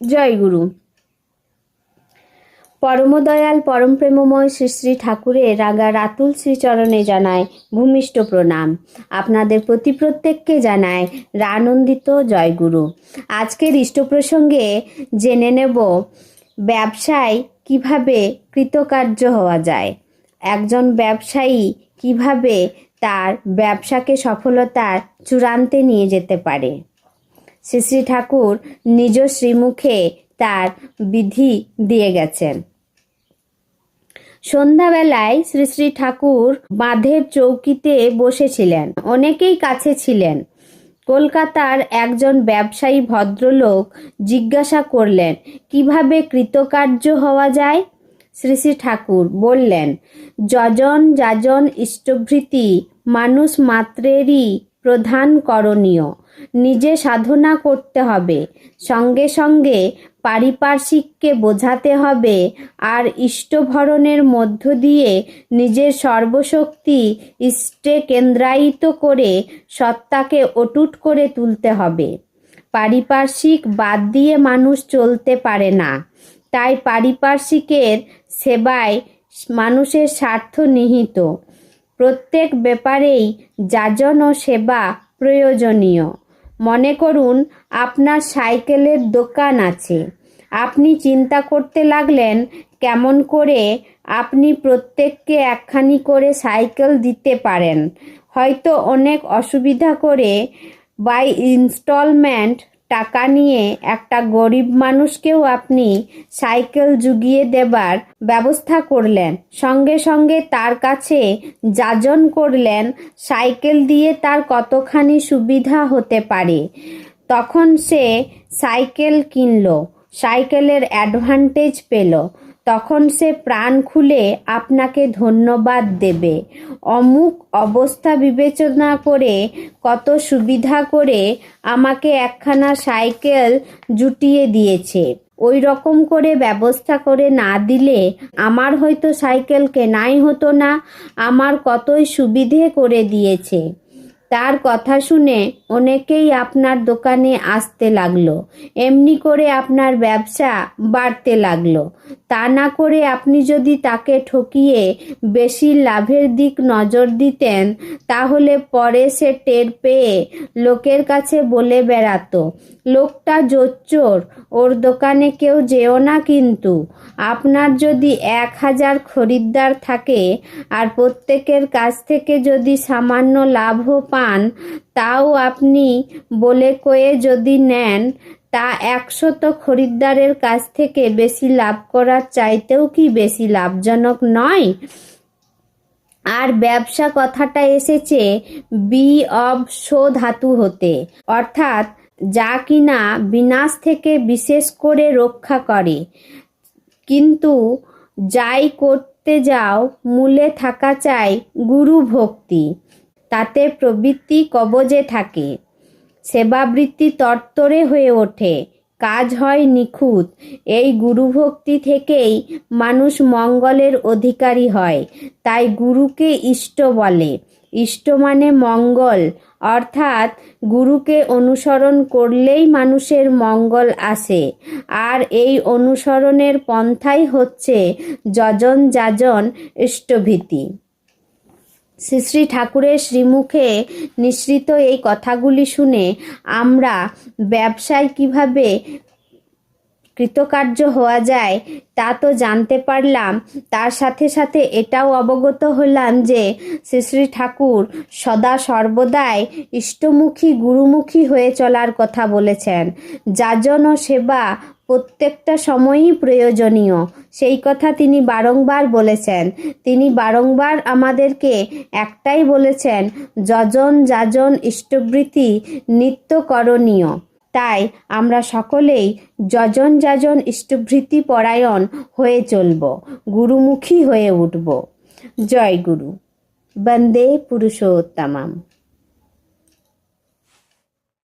জয় গুরু। পরমদয়াল পরম প্রেমময় শ্রী শ্রী ঠাকুরের রাগা রাতুল শ্রীচরণে জানায় ভূমিষ্ঠ প্রণাম। আপনাদের প্রতি প্রত্যেককে জানায় আনন্দিত জয়গুরু আজকের ইষ্ট প্রসঙ্গে জেনে নেব ব্যবসায় কীভাবে কৃতকার্য হওয়া যায়। একজন ব্যবসায়ী কীভাবে তার ব্যবসাকে সফলতার চূড়ান্তে নিয়ে যেতে পারে। শ্রী শ্রী ঠাকুর নিজ শ্রীমুখে তার বিধি দিয়ে গেছেন। সন্ধ্যাবেলায় শ্রী শ্রী ঠাকুর বাঁধের চৌকিতে বসেছিলেন। অনেকেই কাছে ছিলেন। কলকাতার একজন ব্যবসায়ী ভদ্রলোক জিজ্ঞাসা করলেন, কীভাবে কৃতকার্য হওয়া যায়? শ্রী শ্রী ঠাকুর বললেন, যজন যাজন ইষ্টভৃতি মানুষ মাত্রেরই প্রধান করণীয়। নিজে সাধনা করতে হবে। সঙ্গে সঙ্গে পারিপার্শ্বিককে বোঝাতে হবে আর ইষ্টভরণের মধ্য দিয়ে নিজের সর্বশক্তি ইষ্টে কেন্দ্রায়িত করে সত্তাকে অটুট করে তুলতে হবে। পারিপার্শ্বিক বাদ দিয়ে মানুষ চলতে পারে না। তাই পারিপার্শ্বিকের সেবায় মানুষের স্বার্থ নিহিত। প্রত্যেক ব্যাপারেই যাজন ও সেবা প্রয়োজনীয়। মনে করুন, আপনার সাইকেলের দোকান আছে। আপনি চিন্তা করতে লাগলেন, কেমন করে আপনি প্রত্যেককে একখানি করে সাইকেল দিতে পারেন। হয়তো অনেক অসুবিধা করে বাই ইনস্টলমেন্ট টাকা নিয়ে একটা গরিব মানুষকেও আপনি সাইকেল জুগিয়ে দেবার ব্যবস্থা করলেন। সঙ্গে সঙ্গে তার কাছে যাজন করলেন। সাইকেল দিয়ে তার কতখানি সুবিধা হতে পারে। তখন সে সাইকেল কিনল। সাইকেলের অ্যাডভান্টেজ পেল। তখন সে প্রাণ খুলে আপনাকে ধন্যবাদ দেবে। অমুক অবস্থা বিবেচনা করে, কত সুবিধা করে আমাকে একখানা সাইকেল জুটিয়ে দিয়েছে। ওই রকম করে ব্যবস্থা করে না দিলে আমার হয়তো সাইকেল কেনাই হতো না, আমার কতই সুবিধে করে দিয়েছে। তার কথা শুনে অনেকেই আপনার দোকানে আসতে লাগল। এমনি করে আপনার ব্যবসা বাড়তে লাগল। তা না করে আপনি যদি তাকে ঠকিয়ে বেশি লাভের দিক নজর দিতেন, তাহলে পরে সে টের পেয়ে লোকের কাছে বলে বেড়াতো। লোকটা জোচ্চোর, ওর দোকানে কেউ যেও না কিন্তু। আপনার যদি এক হাজার খরিদ্দার থাকে আর প্রত্যেকের কাছ থেকে যদি সামান্য লাভও পান, তাও আপনি বলে কয়ে যদি নেন, তা একশত খরিদ্দারের কাছ থেকে বেশি লাভ করার চাইতেও কি বেশি লাভজনক নয়? আর ব্যবসা কথাটা এসেছে, বি অব শো ধাতু হতে। অর্থাৎ যা কিনা বিনাশ থেকে বিশেষ করে রক্ষা করে। কিন্তু যাই করতে যাও, মূলে থাকা চাই গুরু ভক্তি। তাতে প্রবৃত্তি কবজে থাকে। সেবাবৃত্তি তরতরে হয়ে ওঠে। কাজ হয় নিখুঁত। এই গুরুভক্তি থেকেই মানুষ মঙ্গলের অধিকারী হয়। তাই গুরুকে ইষ্ট বলে। ইষ্ট মানে মঙ্গল, অর্থাৎ গুরুকে অনুসরণ করলেই মানুষের মঙ্গল আসে। আর এই অনুসরণের পন্থাই হচ্ছে যজন যাজন ইষ্টভীতি। শ্রী শ্রী ঠাকুরের শ্রীমুখে নিঃসৃত এই কথাগুলি শুনে আমরা ব্যবসায় কীভাবে কৃতকার্য হওয়া যায়, তা তো জানতে পারলাম। তার সাথে সাথে এটাও অবগত হলাম যে শ্রী শ্রী ঠাকুর সদা সর্বদাই ইষ্টমুখী, গুরুমুখী হয়ে চলার কথা বলেছেন। যাজন ও সেবা প্রত্যেকটা সময়ই প্রয়োজনীয়। সেই কথা তিনি বারংবার বলেছেন। তিনি বারংবার আমাদেরকে একটাই বলেছেন, যজন, যাজন, ইষ্টবৃত্তি নিত্য করণীয়। তাই আমরা সকলেই যজন যাজন ইষ্টভৃতি পরায়ণ হয়ে চলব, গুরুমুখী হয়ে উঠব। জয় গুরু। বন্দে পুরুষোত্তমাম।